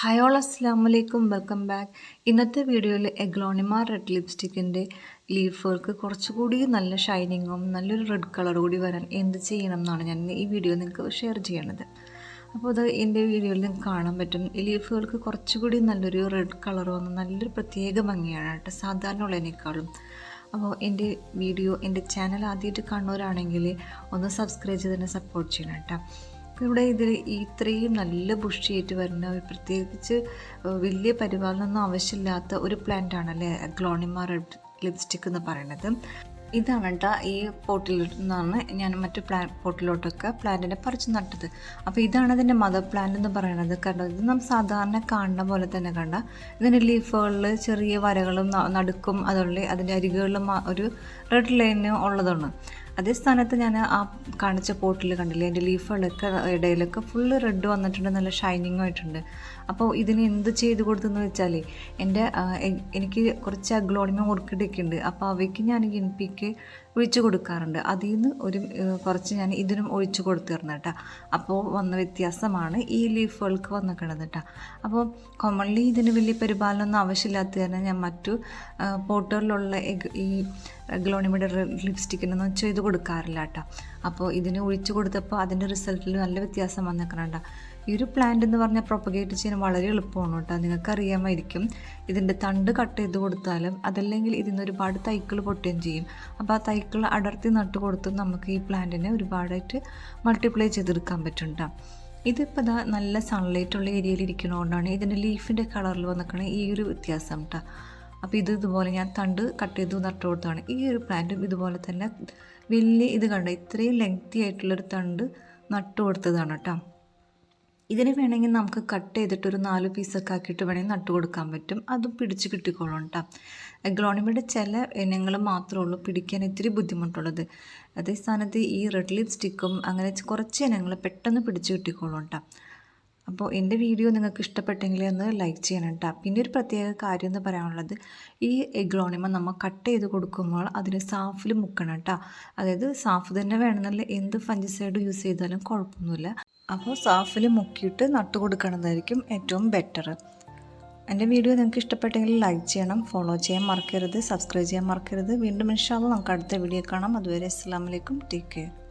Hi all അസ്സാം വലൈക്കും welcome back ഇന്നത്തെ വീഡിയോയിൽ എഗ്ലോണിമ റെഡ് ലിപ്സ്റ്റിക്കിന്റെ ലീഫ് വർക്ക് കുറച്ചുകൂടി നല്ല ഷൈനിങ്ങും നല്ലൊരു റെഡ് കളർ കൂടി വരാൻ എന്ത് ചെയ്യണം എന്നാണ് ഞാൻ ഈ വീഡിയോ നിങ്ങൾക്ക് ഷെയർ ചെയ്യണത്. അപ്പോൾ അത് എന്റെ വീഡിയോയിൽ നിങ്ങൾക്ക് കാണാൻ പറ്റും. ഈ ലീഫുകൾക്ക് കുറച്ചുകൂടി നല്ലൊരു റെഡ് കളർ വന്ന് നല്ലൊരു പ്രത്യേക ഭംഗിയാണ് കേട്ടോ സാധാരണ ഉള്ളതിനേക്കാളും അപ്പോൾ എന്റെ വീഡിയോ എന്റെ ചാനൽ ആദ്യമായിട്ട് കാണുന്നവരാണെങ്കിൽ ഒന്ന് സബ്സ്ക്രൈബ് ചെയ്ത് തന്നെ സപ്പോർട്ട് ചെയ്യണം കേട്ടോ. ഇവിടെ ഇതിൽ ഇത്രയും നല്ല ബുഷിയായിട്ട് വരുന്ന പ്രത്യേകിച്ച് വലിയ പരിപാലനമൊന്നും ആവശ്യമില്ലാത്ത ഒരു പ്ലാന്റ് ആണല്ലേ ഗ്ലോണിമ റെഡ് ലിപ്സ്റ്റിക് എന്ന് പറയുന്നത്. ഇതാണ് കേട്ടോ ഈ പോട്ടിൽ നിന്നാണ് ഞാൻ മറ്റു പ്ലാ പോട്ടിലോട്ടൊക്കെ പ്ലാന്റിനെ പറിച്ച് നട്ടത്. അപ്പോൾ ഇതാണ് അതിന്റെ മദർ പ്ലാന്റ് എന്ന് പറയുന്നത് കണ്ടോ? ഇത് നമ്മൾ സാധാരണ കാണുന്ന പോലെ തന്നെ കണ്ട ഇതിന്റെ ലീഫുകളിൽ ചെറിയ വരകളും നടുക്കും അതുള്ള അതിന്റെ അരികുകളിലും ഒരു റെഡ് ലൈന് ഉള്ളതാണ്. അതേ സ്ഥാനത്ത് ഞാൻ ആ കാണിച്ച പോട്ടിൽ കണ്ടില്ലേ എന്റെ ലീഫുകളൊക്കെ ഇടയിലൊക്കെ ഫുള്ള് റെഡ് വന്നിട്ടുണ്ട് നല്ല ഷൈനിങ് ആയിട്ടുണ്ട്. അപ്പോൾ ഇതിന് എന്ത് ചെയ്ത് കൊടുത്തെന്ന് വെച്ചാൽ എന്റെ എനിക്ക് കുറച്ച് അഗ്ലോണിമ ഓർക്കിഡൊക്കെ ഉണ്ട്. അപ്പോൾ അവയ്ക്ക് ഞാൻ के ഒഴിച്ചു കൊടുക്കാറുണ്ട്. അതിൽ നിന്ന് ഒരു കുറച്ച് ഞാൻ ഇതിനും ഒഴിച്ചു കൊടുത്തിരുന്നു കേട്ടോ. അപ്പോൾ വന്ന വ്യത്യാസമാണ് ഈ ലീഫുകൾക്ക് വന്നിട്ടുള്ളത് കേട്ടോ. അപ്പോൾ കോമൺലി ഇതിന് വലിയ പരിപാലനമൊന്നും ആവശ്യമില്ലാത്ത തന്നെ ഞാൻ മറ്റു പോട്ടുകളിലുള്ള ഈ ഗ്ലോണിമയുടെ ലിപ്സ്റ്റിക്കിനൊന്നും ചെയ്ത് കൊടുക്കാറില്ല കേട്ടോ. അപ്പോൾ ഇതിന് ഒഴിച്ചു കൊടുത്തപ്പോൾ അതിന്റെ റിസൾട്ടിൽ നല്ല വ്യത്യാസം വന്നേക്കണണ്ട ഈ ഒരു പ്ലാന്റ് എന്ന് പറഞ്ഞാൽ പ്രൊപ്പഗേറ്റ് ചെയ്യാൻ വളരെ എളുപ്പമാണ് കേട്ടോ. നിങ്ങൾക്ക് അറിയാമായിരിക്കും ഇതിന്റെ തണ്ട് കട്ട് ചെയ്ത് കൊടുത്താലും അതല്ലെങ്കിൽ ഇതിന് ഒരുപാട് തൈക്കൾ പൊട്ടുകയും ചെയ്യും. അപ്പോൾ ആ തൈക്കൾ അടർത്തി നട്ട് കൊടുത്ത് നമുക്ക് ഈ പ്ലാന്റിനെ ഒരുപാടായിട്ട് മൾട്ടിപ്ലൈ ചെയ്തെടുക്കാൻ പറ്റുന്നുണ്ട്. ഇതിപ്പോൾ ഇതാ നല്ല സൺലൈറ്റ് ഉള്ള ഏരിയയിൽ ഇരിക്കുന്നതുകൊണ്ടാണ് ഇതിന്റെ ലീഫിന്റെ കളറിൽ വന്നിക്കണ ഈ ഒരു വ്യത്യാസം കേട്ടോ അപ്പോൾ ഇത് ഇതുപോലെ ഞാൻ തണ്ട് കട്ട് ചെയ്ത് നട്ട് കൊടുത്താണ് ഈ ഒരു പ്ലാന്റും ഇതുപോലെ തന്നെ വലിയ ഇത് കണ്ട? ഇത്രയും ലെങ്തി ആയിട്ടുള്ളൊരു തണ്ട് നട്ട് കൊടുത്തതാണ് കേട്ടോ ഇതിന് വേണമെങ്കിൽ നമുക്ക് കട്ട് ചെയ്തിട്ട് ഒരു നാല് പീസൊക്കെ ആക്കിയിട്ട് വേണമെങ്കിൽ നട്ട് കൊടുക്കാൻ പറ്റും. അതും പിടിച്ച് കിട്ടിക്കോളും കേട്ടോ ഗ്ലോണിമയുടെ ചില ഇനങ്ങൾ മാത്രമേ ഉള്ളൂ പിടിക്കാൻ ഇത്തിരി ബുദ്ധിമുട്ടുള്ളത്. അതേ സ്ഥാനത്ത് ഈ റെഡ് ലിപ്സ്റ്റിക്കും അങ്ങനെ കുറച്ച് ഇനങ്ങൾ പെട്ടെന്ന് പിടിച്ച് കിട്ടിക്കോളും കേട്ടോ അപ്പോൾ എന്റെ വീഡിയോ നിങ്ങൾക്ക് ഇഷ്ടപ്പെട്ടെങ്കിൽ ഒന്ന് ലൈക്ക് ചെയ്യണം കേട്ടോ പിന്നെ ഒരു പ്രത്യേക കാര്യം എന്ന് പറയാനുള്ളത് ഈ എഗ്ലോണിമ നമ്മൾ കട്ട് ചെയ്ത് കൊടുക്കുമ്പോൾ അതിന് സാഫിൽ മുക്കണം കേട്ടോ അതായത് സാഫ് തന്നെ വേണമെന്നല്ല എന്ത് ഫഞ്ചിസൈഡ് യൂസ് ചെയ്താലും കുഴപ്പമൊന്നുമില്ല. അപ്പോൾ സാഫിൽ മുക്കിയിട്ട് നട്ടു കൊടുക്കണതായിരിക്കും ഏറ്റവും ബെറ്റർ എന്റെ വീഡിയോ നിങ്ങൾക്ക് ഇഷ്ടപ്പെട്ടെങ്കിൽ ലൈക്ക് ചെയ്യണം ഫോളോ ചെയ്യാൻ മറക്കരുത് സബ്സ്ക്രൈബ് ചെയ്യാൻ മറക്കരുത്. വീണ്ടും ഇൻഷാല്ല നമുക്ക് അടുത്ത വീഡിയോ കാണാം. അതുവരെ അസ്സാം വലൈക്കും ടേക്ക് കെയർ